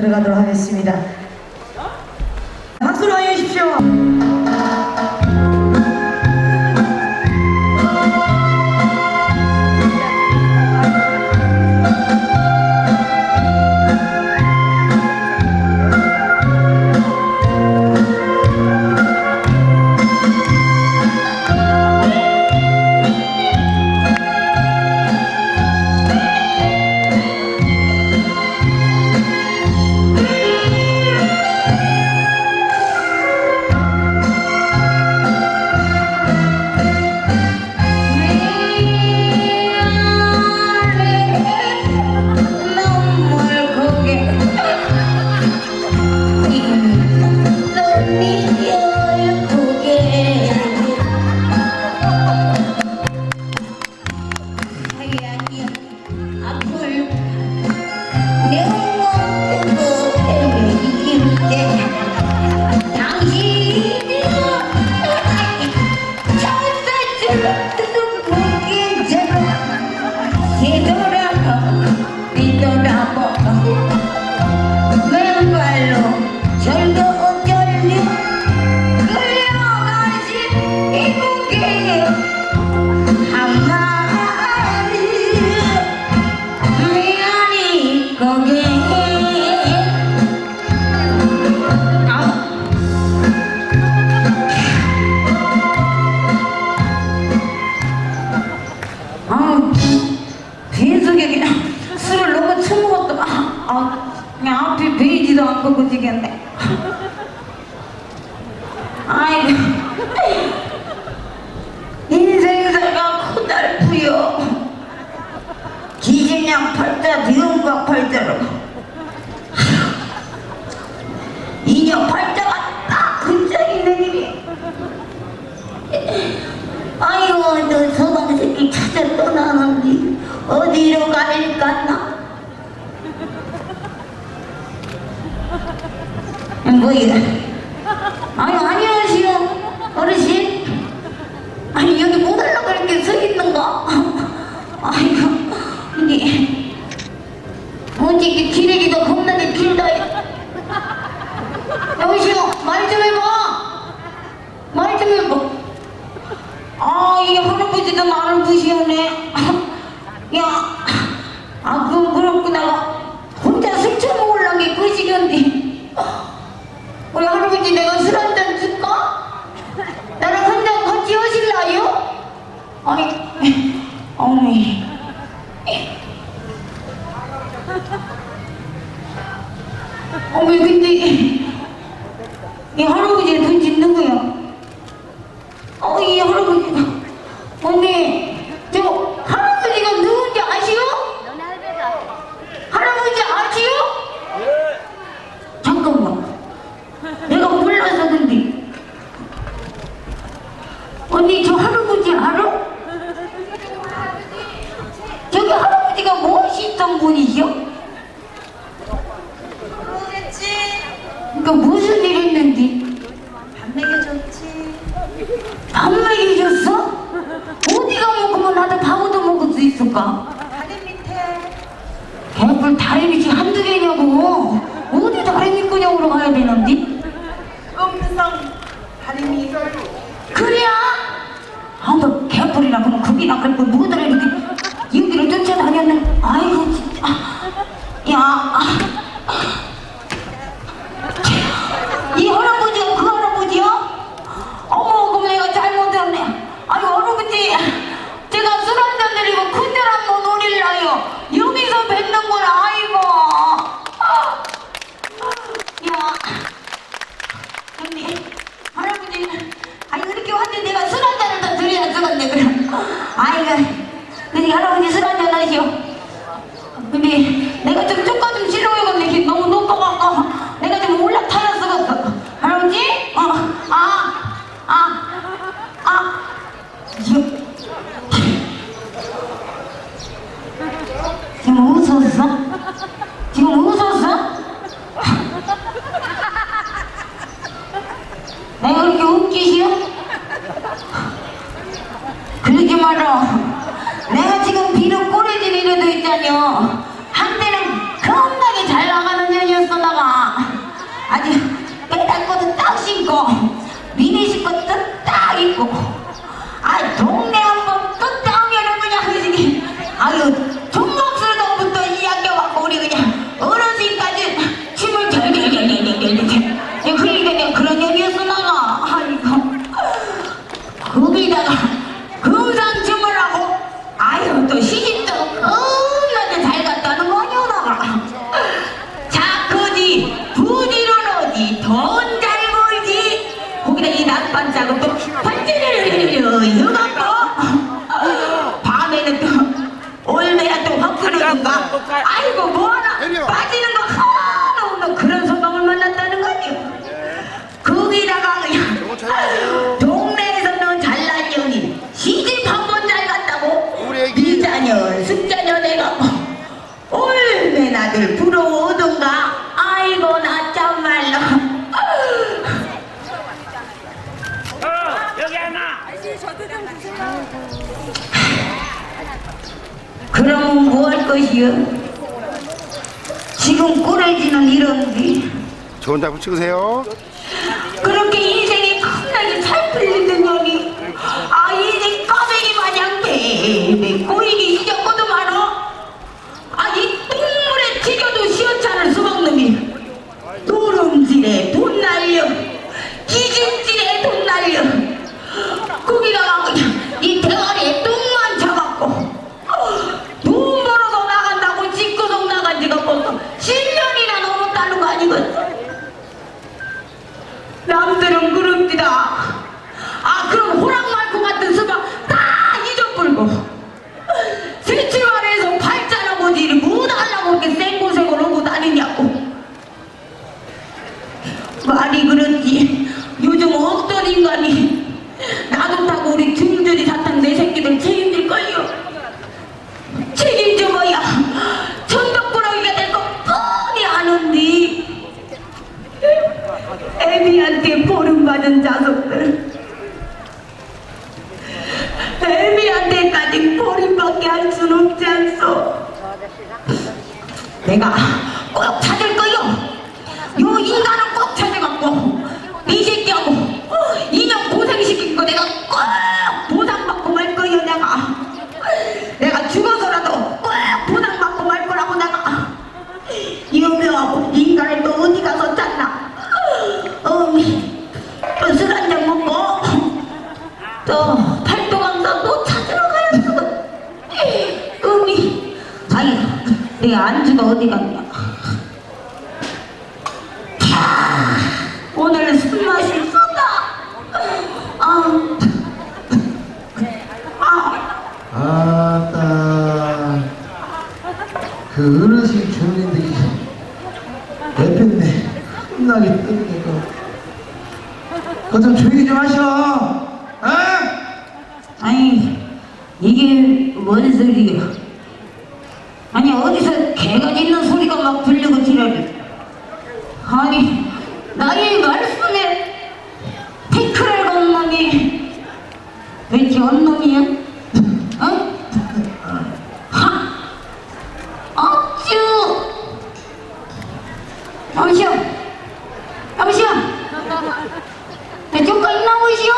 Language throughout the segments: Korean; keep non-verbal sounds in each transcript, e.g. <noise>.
들어가도록 하겠습니다. 박수로 환영해 주십시오. 아, 그냥 앞이 베이지도 않고 그지겠네. 아이고, 인생사가 고달프요. 기진양 팔자, 비용각 팔자로. 이녀 팔자가 딱 근처에 있는 일이. 아이고 너 서방 새끼 찾아 떠나는디 어디로 가릴까나 뭐야? 아니 안녕하세요 어르신. 아니 여기 못 올라가 이렇게 서 있는가? 아이고 이게 언제 이렇게 기레기가 겁나게 길다. 여보세요 말좀 해봐 말 좀 해봐 아, 이 할아버지도 나를 무시하네. 야, 아, 그, 그렇고 내가 혼자 술 처먹으려는 게 거시기인데. 우리 할아버지 내가 술 한 잔 줄까? 나랑 한 잔 같이 하실라요? 아이, 어머니. 어머니, 근데, 이 할아버지 돈 짓는 거야. 어, 이 할아버지가. 언니, 저 할아버지가 누군지 아시오? 할아버지 아시오? 잠깐만. 내가 몰라서 근데. 언니, 저 할아버지 알아? 저기 할아버지가 멋있던 분이시오? 모르겠지. 그러니까 무 형님, 할아버지, 아니, 그렇게 왔는데 내가 술 한 잔을 더 드려야 죽었네, 그럼. 아이가, 그니 할아버지 술 한 잔 하시오. 끊어진가 아이고 뭐하나. 빠지는 거 하나 없는 그런 소방을 만났다는 거지요 거기다가 그냥 동네에서는 잘난 년이 시집 한 번 잘 갔다고. 우리 애기. 이자년 숙자년 해갖고 얼마나 들 부러워오던가. 아이고 나 참말로. 어, 여기 하나. 할 것이요? 지금 꼬라지는 이런지 좋은 작품 찍으세요. 그렇게 인생이 겁나게 잘 풀리는 년이 아 인생 까베기 마냥 베베 꼬이기 시작거든만어 아이 똥물에 튀겨도 시원찮을 수박 놈이 노름질에 돈 날려 기진질에 돈 날려 거기다가 그냥 이 대가리에 똥만 차갖고 돈 벌어서 나간다고 집구석 나간 지가 벌써 10년이나 넘었다는 거 아니겠어? 남들은 그럽니다. 아, 그럼 호랑말고 같은 수박 다 잊어버리고. 세출만에서 팔자나 보지, 뭐 하려고 이렇게 생고생을 오고 다니냐고. 말이 그렇지. 요즘 어떤 인간이 나도 타고 우리 중졸이 사탕 내 새끼들 책임질걸요. 책임져봐야 천덕꾸러기가 될 거 뻔히 아는데. 애미한테 보름받은 자석들. 애미한테까지 보름받게 할순 없지 않소. 내가 꼭 찾을 거요 요 인간은 꼭 찾아갖고 이 새끼하고 어, 인형 고생시킨 거 내가 꼭 보상받고 말 거요 내가 내가 죽어서라도 꼭 보상받고 말 거라고 내가 유명하고 인간을 또 어디 가서 찾나 어미 또술 한잔 먹고 또 팔도강사 또 찾으러 가야 되거든 어미 아이 내 안주가 어디 갔냐 캬, 오늘 술 마실 쏟아 아, 아, 아따 그 어르신 주민들이 내편네 끝나게 뜨게 그좀 조용히 좀 하셔 어? 아니 이게 뭔 소리야? 아니 어디서 개가 짖는 소리가 막 들리고 지랄이 아니 나의 말씀에 태클을 건 놈이 왜 이렇게 언놈이야? 어? 하! 어쭈! 여보시오! 여보시오! 내 쪽까지 나오시오!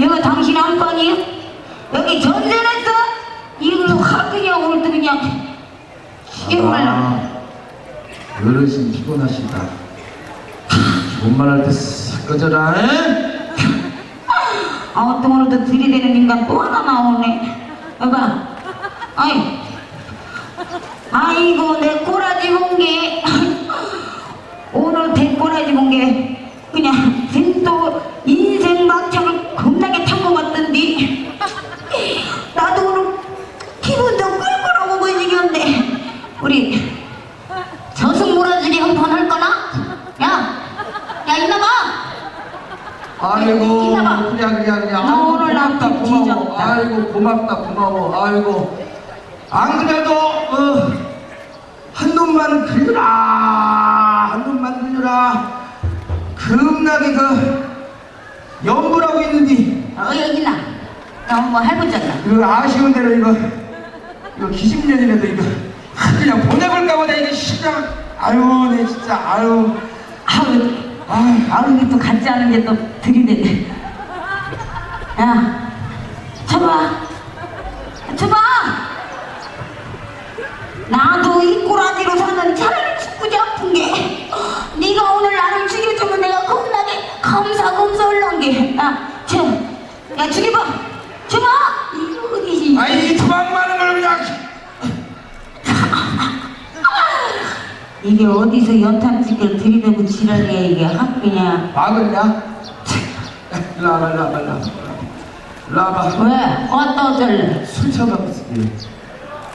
여기 당신 안방이요? 여기 전세냈어? 이걸로 확 그냥 오늘도 그냥 시계말라 아, 어르신 피곤하시다 좋은 말 할 때 싹 꺼져라 에? 아, 또 오늘도 들이대는 인간 또 하나 나오네 여봐 아이 아이고 내 꼬라지 본게 오늘 대 꼬라지 본 게 그냥 진또 인생 막창을 겁나게 탄 것 같던데 나도 오늘 기분도 꿀꿀하고 그지겼네 우리 저승 몰아주기 한 번 할 거나? 야! 야 이놈아! 아이고 이놈아! 그냥 그냥 그냥 너 아이고 오늘 고맙다 나한테 고마워 뒤졌다. 아이고 고맙다 고마워. 아이고. 안 그래도 어, 한 놈만 그려라. 한 놈만 그려라. 겁나게 그 연구라고 있는데 어 여기나. 야뭐 해보자나. 그 아쉬운 대로 이거 이거 기십년이라도 이거 그냥 보내볼까 보다 이게 시장 아유 내 진짜 아유. 아유. 아우 이게 또 같지 않은 게 또 들이대네 야 쳐봐. 쳐봐. 나도 이 꼬라지로 사는 차라리 죽고지 아픈 게. 네가 오늘 나를 죽여주면 내가 겁나게 감사검사 올라온 게야 쳐. 야 죽여봐. 쳐봐 이거 어디지. 아이 주방 많은 걸 그냥. 이게 어디서 연탄찌개를 들이대고 지랄이야 이게. 확 그냥. 막을냐? 일로 와봐 일로 와봐 일로 와봐 와봐 왜? 어떠 어쩔래? 술 처먹고 있지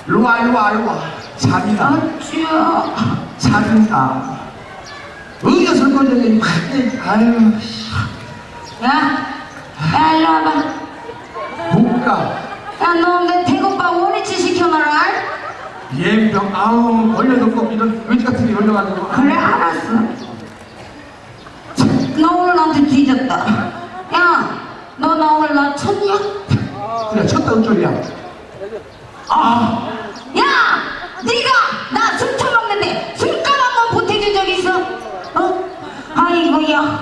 일로 와 일로 와 일로 와 잠이나. 아쭈 잠이나. 어디가 설거지해 아유 야, 야 일로 와봐. 못가 야너내 태국밥 원위치 시켜놔라 예병. 아우 걸려놓고 이런 의지 같은 게 걸려가지고. 그래 알았어. 너 오늘 나한테 뒤졌다. 야 너 나 오늘 나 쳤냐? 그래 쳤다 어쩌리야 아, 야, 네가 나술 처먹는데 술값 한번 보태준 적 있어? 어? 아이고야,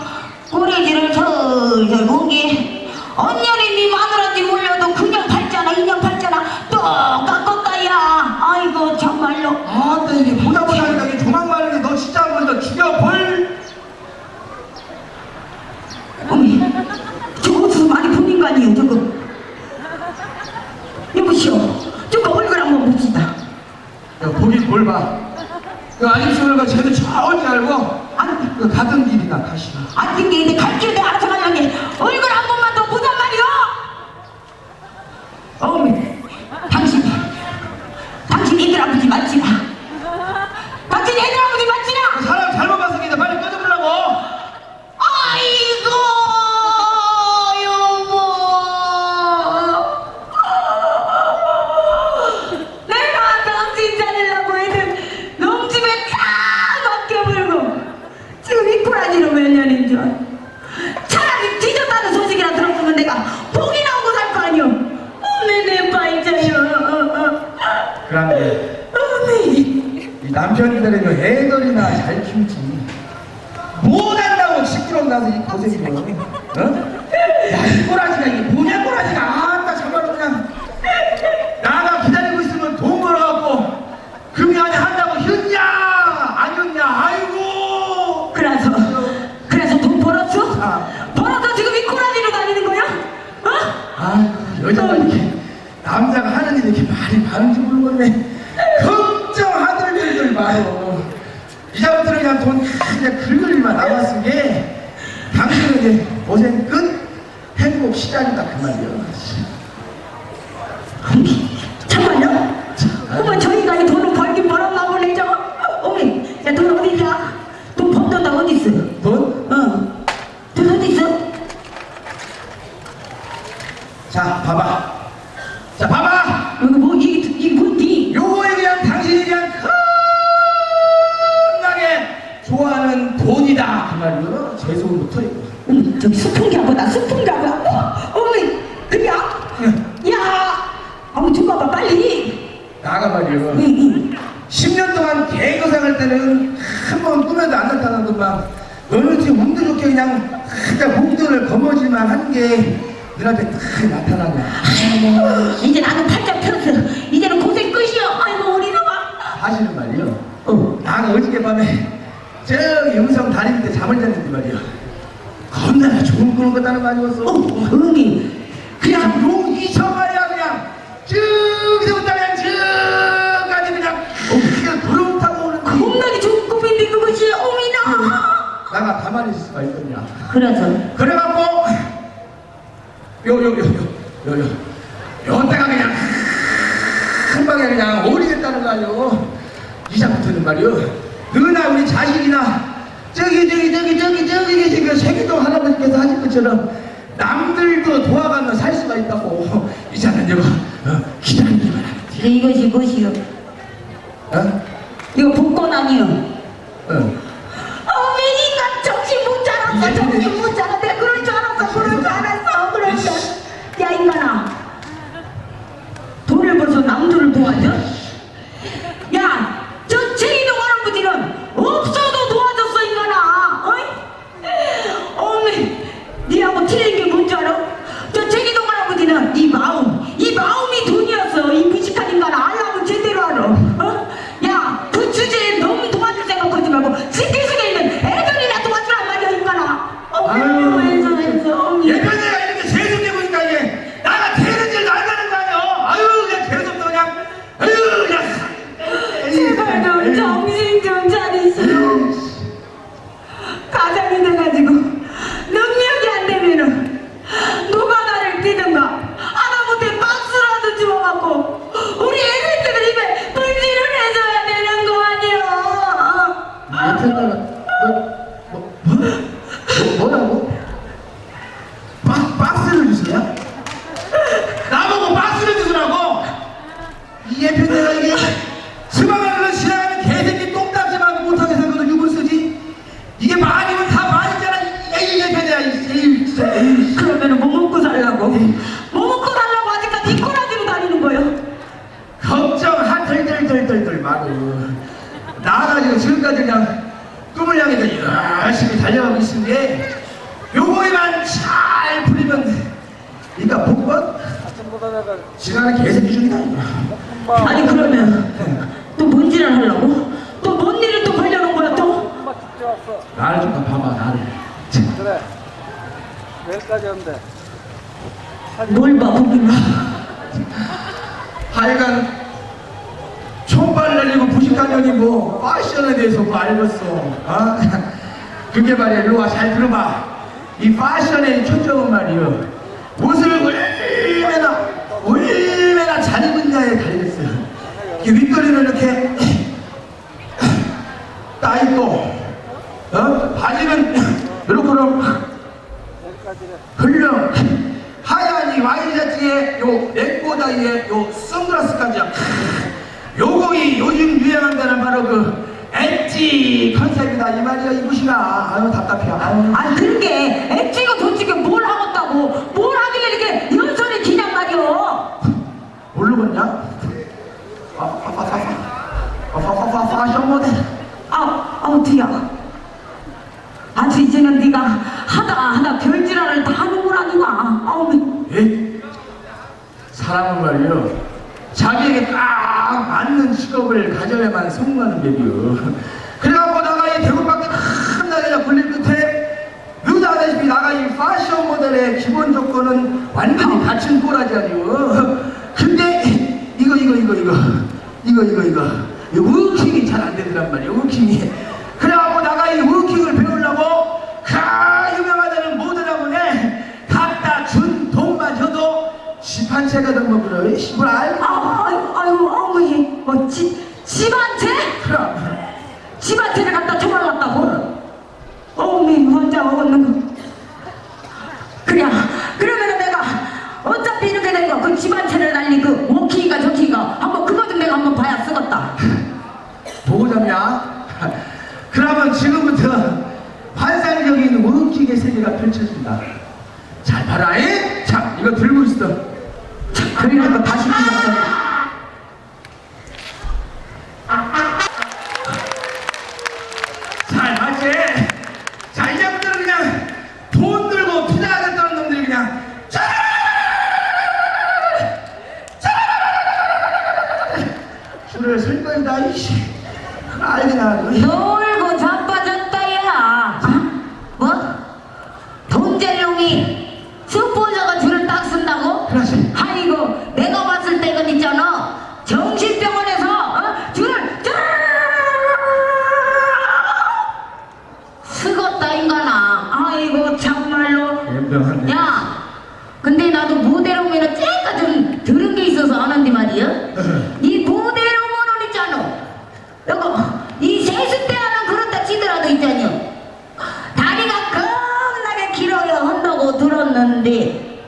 꼬리지를 절절 몽게 언년 본 인간이에요, 저거. 여보시오, 저거 얼굴 한번 봅시다. 야, 보긴 뭘 봐. 그 아님수를가 쟤도 저 어디 알고 아니, 그 가던 길이나 가시나. 안 튕기는데 갈길 내 알아서 가려니 얼굴 한 번만 더 보단 말이오 어머니 당신 당신 애들 아버지 맞지나 당신 애들 아버지 맞지나 그 사람 잘못 봐서 그냥 빨리 꺼져보라고. 아이고 여보 내가 당신 살리려고 애들 농집에 다 맡겨버리고 지금 이꾸라지로 몇 년인 줄 차라리 뒤졌다는 소식이라 들었으면 내가 복이 나오고 살 거 아니오 어메 내 빠이자요 그런데 어메 이 남편들은 그 애들이나 잘 키우지. 못한다고 시끄러운 나서 이 고생이고. 어? 야, 이 꼬라지가 이게 뭐냐 꼬라지가. 아따 정말로 그냥. 나가 기다리고 있으면 돈 벌어갖고 금연에 한다고 했냐 안 했냐 아이고 그래서 그래서 돈 벌었어? 아. 벌어서 지금 이꾸라지로 다니는 거야? 어? 아이고 여자가 이렇게 남자가 하는 일이 이렇게 말이 많은지 모르겠네 걱정하들들들 마요 이제부터는 그냥 돈 그냥 긁을 일만 남았은 게 당신은 이제 고생 끝 행복 시작이다 그 말이야 잠깐요. 어머 저 인간이 돈을 벌긴 벌었나 보네 저거. 어머니, 야돈 어디 있냐? 돈 벌던다 어디 있어? 돈? 어. 돈 어디 있어? 자 봐봐 자 봐봐 여기 뭐 이게 이게 뭔디? 요거에 그냥 당신이 그냥 겁나게 좋아하는 돈이다 그 말이야 제 손부터 이거 어머 저기 수풍기하고나 수풍기하고. 어, 어머니, 그야? 야, 어머 좀 봐봐 빨리. 나가 말이야 응, 응. 10년 동안 개거상 할 때는 한 번 꿈에도 안 나타나더만 너는 지금 운도 좋게 그냥 그냥 목돈을 거머쥐만 한게 너한테 딱 나타나냐 아이고, 이제 나는 팔짱 펴서 이제는 고생 끝이야. 아이고 우리 놈아. 사실은 말이야 어, 나가 어저께 밤에 저기 음성 다닐 때 잠을 잤는데 말이야 겁나 좋은 꿈을 꿨다는 거 아니었어 어, 응이. 그냥 용 이천마리야 그냥 저 나. 나가 가만히 있을 수가 있겠냐 그래서 그래갖고 요 요 요 요 요 요 요 때가 그냥 한 방에 그냥 오리겠다는 거 아니오 이자부터는 말이오 너나 우리 자식이나 저기 저기 저기 저기 저기 계신 그 세기도 할아버지께서 하신 것처럼 남들도 도와가며 살 수가 있다고 이자는 이거 어, 기다리기만 하면 돼 이것이 무엇이요? 어? 이거 복권 아니요? 어. 인간 정신 못 차려 내가 그럴 줄 알았어. 그럴 줄 알았어. 그럴 줄 알았어. 야 인간아. 돈을 벌서 남들을 도와줘? 야저 제이동 할아버지는 없어도 도와줬어 인간아 어이? 어미 니하고 틀린 게 뭔지 알아? 저 제기동 할아버지는 이 마음 이 마음이 돈이었어 이 무식한 인간아 알라면 제대로 알아 어? 야그 주제에 너무 도와줄 생각하지 말고 나가지고 지금까지 그냥 꿈을 향해서 열심히 달려가고 있는데 요거에만 잘 풀리면 그러니까 복권 시간은 개새끼 중이다. 아니 그러면 또 뭔지를 하려고? 또 뭔 일을 또 벌려놓은 거야 또? 나를 좀 봐봐 나를 그래. 내일까지 한대. 뭘 봐, 보기만. 하여간 총발 날리고 부식하려니 뭐 패션에 대해서 뭐 알겠어. 어? <laughs> 그게 말이야. 일로 와 잘 들어봐. 이 패션의 초점은 말이요 옷을 얼마나 얼마나 잘 입은냐에 달렸어 이 윗도리는 이렇게 <laughs> 따있고 어? 바지는 <laughs> 이렇게. 흘려. 하얀 이 와이셔츠에 요 렉보다이에 요 선글라스까지 요 거이 요즘 유행한다는 바로 그 엣지 컨셉이다 이 말이야 이것이가 아유 답답해 아유 아니 그게 엣지가 도대체 뭘 하겠다고 뭘 하길래 이렇게 연설이 기냐 말이오 모르겠냐? 아, 아파파파파 패션 모델 아, 아우 뒤야 아주 이제는 네가 하다 하다 별질환을 다 하는구나 네가 아우 예? 사람은 말이요 자기에게 딱 맞는 직업을 가져야만 성공하는 법이요 그래갖고 나가 이 대구밖에 한나게 굴릴 끝에 너도 아다시피 나가 이 패션 모델의 기본 조건은 완전히 갖춘 꼬라지 아니요 근데 이거 이거 이거 이거 이거 이거 이거 이 워킹이 잘 안 되더란 말이야 워킹이 그래갖고 나가 이 워킹을 배우려고 가 유명하다는 모델하고네 갖다 준 돈만 줘도 집 한 채가 넘어 그래 시불 알 아, 아유 아유 어머니 뭐 지, 집한테? 그럼 집한테를 갖다 줘말랐다고 어머니 혼자 먹었는 거 그래 그러면은 내가 어차피 이렇게 된 거 그 집한테를 날린 그 오키가 저키가 한번 그거 좀 내가 한번 봐야 쓰겠다 보고자냐 그러면 지금부터 환상적인 워킹의 세계가 펼쳐진다 잘 봐라 잉? 자 이거 들고 있어 그리는 거 다시 찍었어 잘 봤지? 자 이제부터는 그냥 돈 들고 투자하겠다는 놈들이 그냥 짜 줄을 설 거이다 이씨 알기나 놀고 자빠졌다 야 뭐? 돈젤롱이 스폰서가 줄을 딱 쓴다고? 그렇지. 아이고 내가 봤을 때 이건 있잖아 정신병원에서 어? 줄을 쭉 쓰겄다 인간아 아이고 참말로 연병한데 야 근데 나도 모델오면은 쟤가 좀 들은 게 있어서 아는데 말이야 이 모델오면은 있잖아 이거 이 세숫대 하는 그렇다 치더라도 있잖여 다리가 겁나게 길어야 들었는데.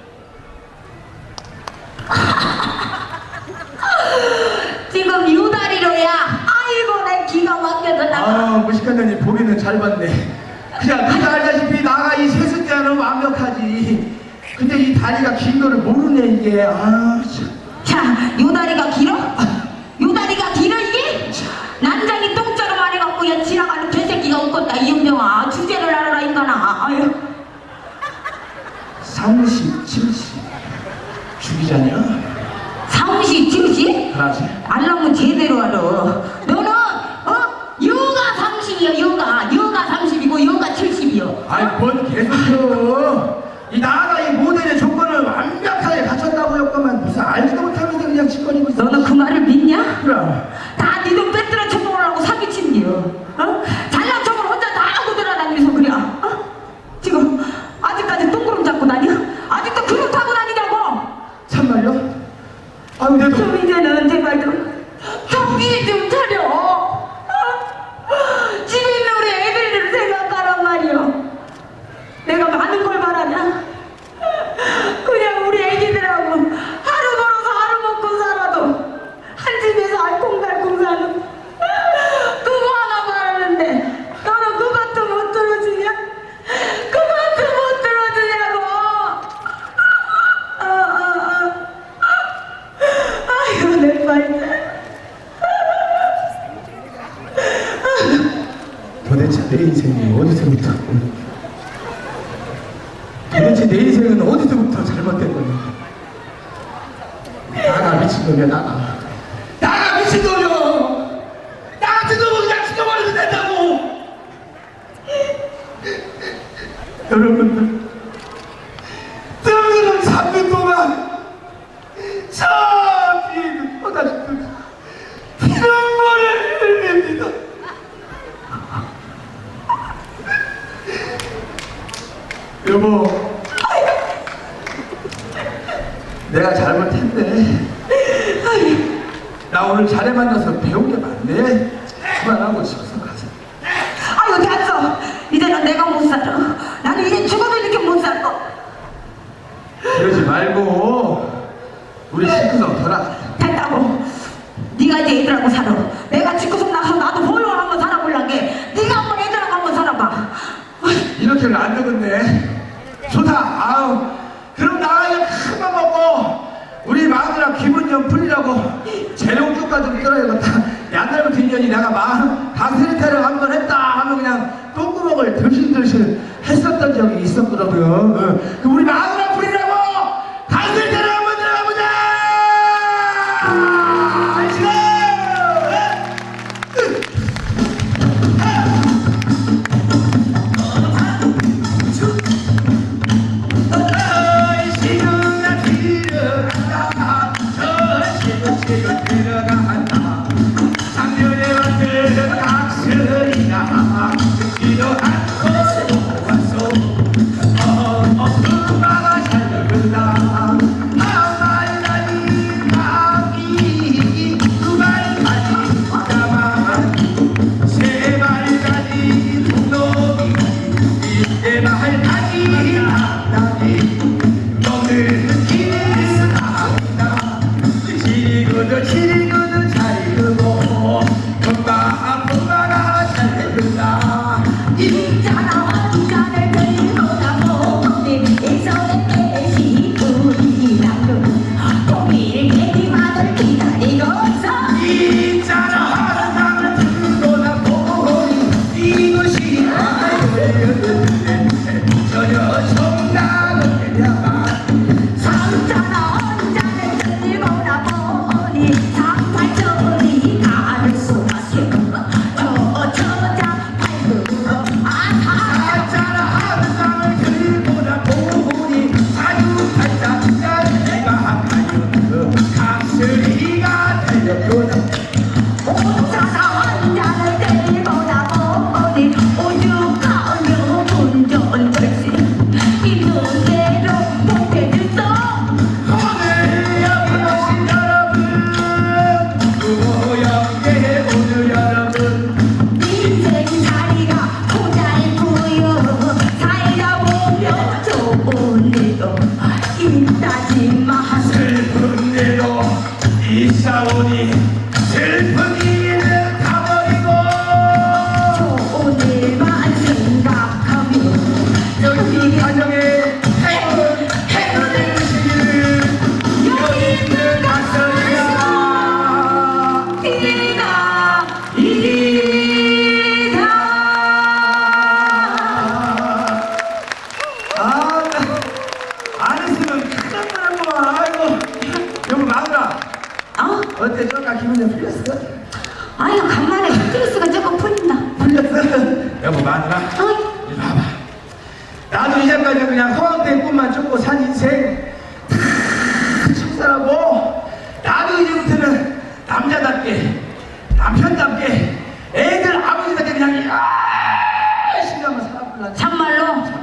지금 유다리로야. 아이고 내 기가 막혀서 나가 아 무식한년이 보기는 잘 봤네. 그냥 네가 알다시피 나가 이 세숫대는 완벽하지. 근데 이 다리가 긴 거를 모르네 이게. 아 참. 자, 요 다리가 길어? 요 다리가 길어 이게? 난장이 똥자로 말해갖고 야 지나가는 개새끼가 웃겠다 이영정아 주제를 알아라 인간아 아유 30, 70 죽이자냐? 30, 70? 그러지 알라면 제대로 알아 너는 어? 여가 30이야 여가 여가 30이고 여가 70이요 아이 뭔 개소리여 이 나가 이 모델의 조건을 완벽하게 갖췄다고 했구만 무슨 알지도 못하면서 그냥 짓거리고 있어 너는 그 말을 믿냐? 그럼 다니돈 빼들어 쳐먹으려고 사기친니요 어? 잘난 척을 혼자 다 하고 돌아다니면서 그래 어? 지금 아직까지 똥구름 잡고 다녀? 아직도 그릇 타고 다니냐고 참말요? 아유 내도 좀 이제는 제발 좀 정신 좀 차려 도대체 내 인생이 어디서부터 도대체 내 인생은 어디서부터 잘못된 거냐? 나가 미친놈이야 나가. 나가 미친놈이야! 나 같은 놈은 그냥 죽여버려도 된다고! 여러분들 뜬금을 3년 동안 저 뒤에 뻗어지는 피눈물을 흘립니다. 여보 내가 잘못했네. 나 오늘 자네 만나서 배운 게 많네. 그만하고 집에서 가자 아유 됐어. 이제는 내가 못 살아. 나는 이제 죽어도 이렇게 못 살아 그러지 말고. 우리 식구석 돌아 됐다고. 네가 이제 애들하고 살아. 내가 집구석 나가서 나도 홀로 한번 살아볼란 게. 네가 한번 애들하고 한번 살아봐. 이렇게는 안 되겠네. 좋다. 아우. 그럼 나 이거 큰맘 먹고 마누라 기분 좀 풀리라고 재롱주가 좀 끌어야겠다 옛날부터 인연이 내가 마음 다스리테를 한 번 했다 하면 그냥 똥구멍을 들실들실 했었던 적이 있었거든 어. 그 우리 마누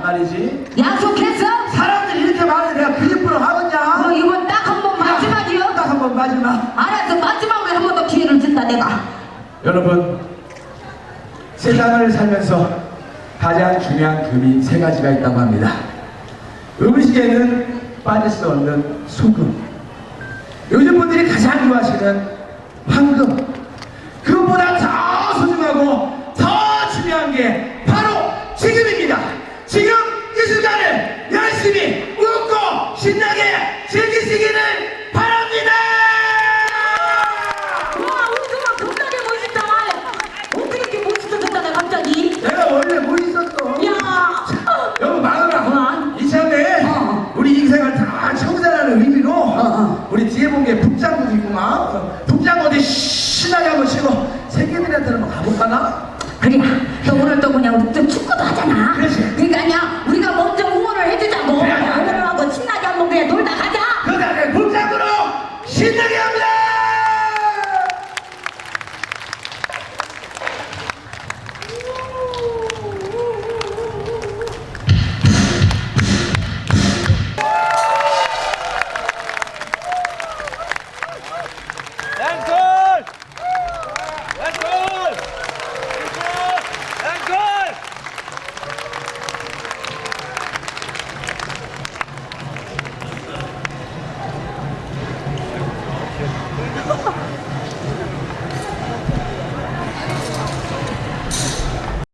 말로 참말이지 약속했어? 사람들이 이렇게 말해 내가 어, 하겠냐 이건 딱 한 번 마지막이요 딱 한 번 마지막 알았어 마지막으로 한번 더 기회를 준다 내가 여러분 세상을 살면서 가장 중요한 금이 세 가지가 있다고 합니다. 음식에는 빠질 수 없는 소금. 요즘 분들이 가장 좋아하시는 황금. 그것보다 더 소중하고 더 중요한 게 바로 지금입니다. 지금 열심히 웃고 신나게 즐기시기를 바랍니다. 와 우주가 겁나게 멋있다. 어떻게 이렇게 멋있어졌다네 갑자기. 내가 원래 멋있었어. 야. 여보 마누라. 이참에 어. 우리 인생을 다 청산하는 의미로 어. 어. 우리 뒤에 본게 북장국 이구만 북장국 어디 신나게 한번 쉬고 새끼들한테 한번 가볼까나? 그래. 너 오늘 또 그냥